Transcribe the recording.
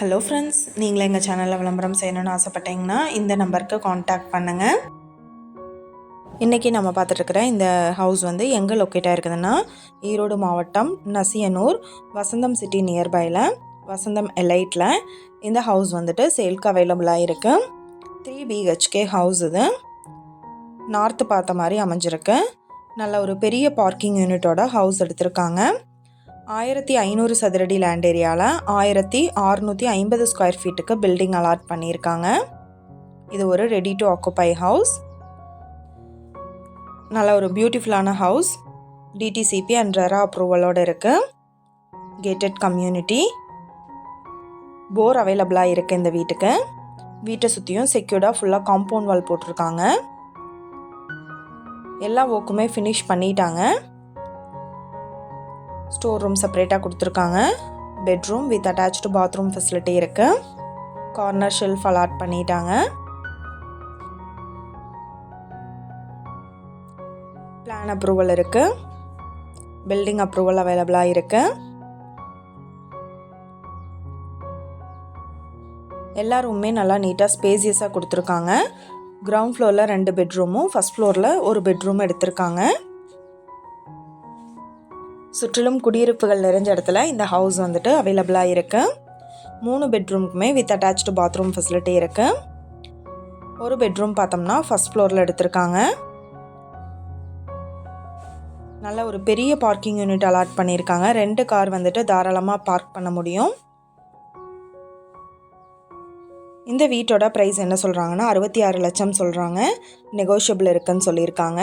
Hello friends நீங்களும் எங்கள் சேனலில் விளம்பரம் செய்யணும்னு ஆசைப்பட்டீங்கன்னா இந்த நம்பருக்கு காண்டாக்ட் பண்ணுங்கள் இன்றைக்கி நம்ம பார்த்துட்ருக்குற இந்த ஹவுஸ் வந்து எங்கே லொக்கேட்டாக இருக்குதுன்னா ஈரோடு மாவட்டம் நசியனூர் வசந்தம் சிட்டி நியர்பையில் வசந்தம் எலைட்டில் இந்த ஹவுஸ் வந்துட்டு சேல்க்கு அவைலபிளாக இருக்குது த்ரீ பிஹெச்கே ஹவுஸ் இது. நார்த்து பார்த்த மாதிரி அமைஞ்சிருக்கு. நல்ல ஒரு பெரிய பார்க்கிங் யூனிட்டோட ஹவுஸ் எடுத்திருக்காங்க. ஆயிரத்தி ஐநூறு சதுரடி லேண்ட் ஏரியாவில் ஆயிரத்தி அறுநூற்றி ஐம்பது ஸ்கொயர் ஃபீட்டுக்கு பில்டிங் அலாட் பண்ணியிருக்காங்க. இது ஒரு ரெடி டு ஆக்குப்பை ஹவுஸ் நல்ல ஒரு பியூட்டிஃபுல்லான ஹவுஸ் டிடிசிபி அண்ட் ரெரா அப்ரூவலோடு இருக்குது கேட்டட் கம்யூனிட்டி போர் அவைலபிளாக இருக்குது இந்த வீட்டுக்கு. வீட்டை சுற்றியும் செக்யூர்டாக ஃபுல்லாக காம்பவுண்ட் வால் போட்டிருக்காங்க. எல்லா ஒர்க்குமே ஃபினிஷ் பண்ணிட்டாங்க. ஸ்டோர் ரூம் செப்பரேட்டாக கொடுத்துருக்காங்க. Bedroom with attach bathroom facility இருக்குது கார்னர் ஷெல்ஃப் அலாட் பண்ணிட்டாங்க. பிளான் அப்ரூவல் இருக்குது பில்டிங் அப்ரூவல் அவைலபிளாக இருக்குது எல்லா ரூமுமே நல்லா நீட்டாக ஸ்பேசியஸாக கொடுத்துருக்காங்க. கிரவுண்ட் ஃப்ளோரில் ரெண்டு பெட்ரூமும் ஃபஸ்ட் ஃப்ளோரில் ஒரு பெட்ரூம் எடுத்திருக்காங்க. சுற்றிலும் குடியிருப்புகள் நிறைஞ்ச இடத்துல இந்த ஹவுஸ் வந்துட்டு அவைலபிளாக இருக்குது மூணு பெட்ரூமுக்குமே வித் அட்டாச்சு பாத்ரூம் ஃபெசிலிட்டி இருக்குது ஒரு பெட்ரூம் பார்த்தோம்னா ஃபஸ்ட் ஃப்ளோரில் எடுத்திருக்காங்க. நல்ல ஒரு பெரிய பார்க்கிங் யூனிட் அலாட் பண்ணியிருக்காங்க. ரெண்டு கார் வந்துட்டு தாராளமாக பார்க் பண்ண முடியும். இந்த வீட்டோட ப்ரைஸ் என்ன சொல்கிறாங்கன்னா அறுபத்தி ஆறு லட்சம் சொல்கிறாங்க நெகோஷியபிள் இருக்குன்னு சொல்லியிருக்காங்க.